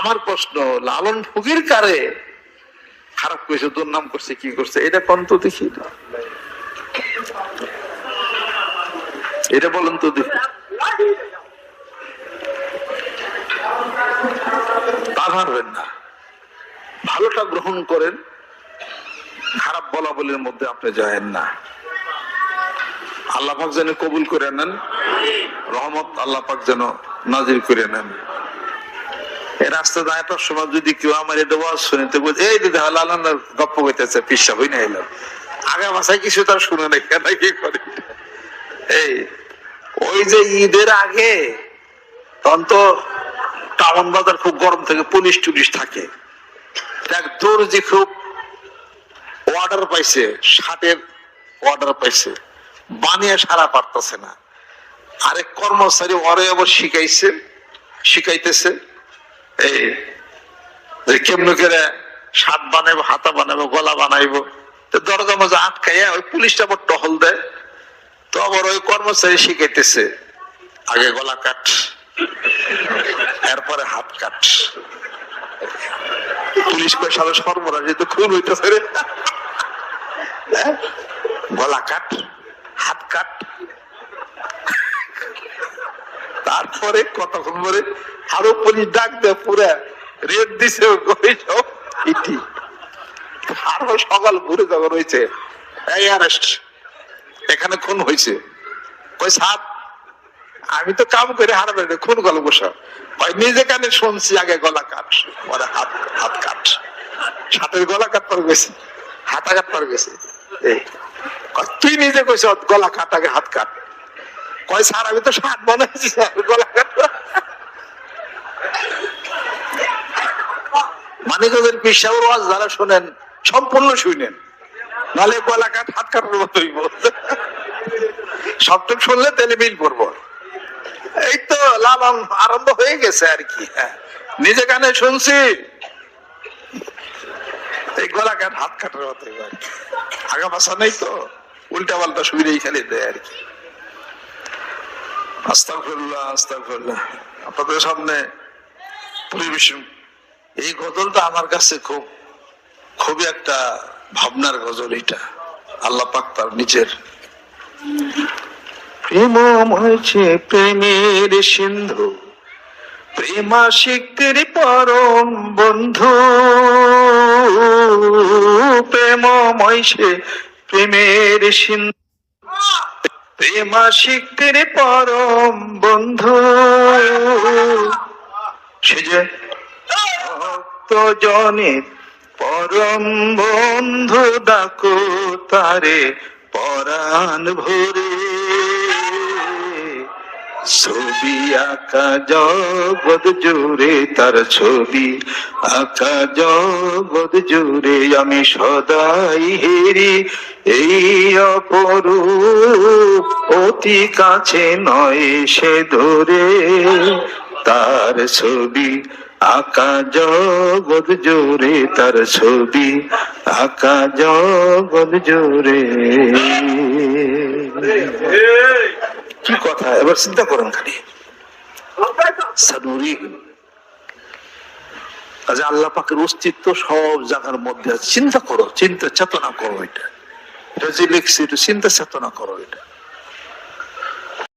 আমার প্রশ্ন, লালন ফকির কারে? খারাপ করেছে দুর্নাম করছে, কি করছে? এটা কোন তো দেখি? এটা বলেন তো দেখি। না। ভালোটা গ্রহণ করেন, খারাপ বলা বলির মধ্যে আপনি যায়েন না। আল্লাহ পাক যেন কবুল করে নেন, রহমত আল্লাহ পাক যেন নাজির করে নেন। রাস্তা দাঁড়াটার সময় যদি কেউ আমার এটা ওয়াজ শুনিতে বলছে, এই দিদি লালানের গপ্প হইতেছে পিসা হই না এলাম। আগে ভাষায় কিছু তার শুনে নাই, কেন কি করে? এই, ওই যে ঈদের আগে, তখন তো টাউন বাজার খুব গরম থাকে, পুলিশ টুলিশ থাকে। এক দর্জি খুব অর্ডার পাইছে, শার্টের অর্ডার পাইছে, বানিয়ে সারা পারতেছে না। আরেক কর্মচারী ওরে আবার শিখাইছে, শিখাইতেছে। এই যে কেমনে করে শার্ট বানাইবো, হাতা বানাইবো, গলা বানাইবো দরজা মজা আটকাইয়া ওই পুলিশটা আবার টহল দেয়। তো আবার ওই কর্মচারী শিখাইতেছে, আগে গলা কাট, এরপরে হাত কাট। পুলিশ কয় সারা সর্বনাশ এ তো খুন হইতেছে রে। হ্যাঁ? গলা কাট, হাত কাট তারপরে কতক্ষণ পরে আরও পুলিশ ডাক দেয় পুরা রেড দিছে ইটি। আরও সকাল ঘুরে যখন অ্যারেস্ট এখানে খুন হয়েছে কই সাত আমি তো কাম করে হারাবে খুন গল বসা। ওই নিজে কানে শুনছি, আগে গলা কাট। পরে হাত হাত কাট। হাতের গলা কাট পর গেছে, হাতা কাট পর গেছে। তুই নিজে কইছ, গলা কাট, আগে হাত কাট। কয়, স্যার, আমি তো শার্ট বানাইছি, স্যার, গলা মানিকগঞ্জের ওয়াজ যারা শোনেন, সম্পূর্ণ শুনেন। নালে গলা কাট, হাত কাটার মতোই সবটুক শুনলে তেলে মিল করব এই তো লালন আরম্ভ হয়ে গেছে আর কি হ্যাঁ। নিজে কানে শুনছি। এই গলা কাট, হাত কাটার মতো আগা পাশা নেই তো উল্টা পাল্টা সুবিধেই খালি দেয় আর কি। আপনাদের সামনে পরিবেশন। এই গজলটা আমার কাছে খুব, খুবই একটা ভাবনার গজল এটা। আল্লাহ পাক তার নিজের প্রেম হয়েছে প্রেমের সিন্ধু প্রেমাশিকের পরম বন্ধু। প্রেম ময়সে প্রেমের সিন্ধু। প্রেমাশিকের পরম বন্ধু। সে যে ভক্ত জনের পরম বন্ধু ডাকো তারে পরাণ ভরে। ছবি আঁকা জগৎ জুড়ে তার ছবি আঁকা জগৎ জুড়ে আমি সদাই হেরি। এই অপরূপ অতি কাছে নয় সে ধরে তার ছবি আঁকা জগৎ জোরে তার ছবি আঁকা জগৎ জোরে কি কথা? এবার চিন্তা করেন খালি। আজ আল্লাহ পাকের অস্তিত্ব সব জায়গার মধ্যে আছে। চিন্তা করো, চিন্তা চেতনা করো এটা। এটা যে লিখছি, এটা চিন্তা চেতনা করো এটা।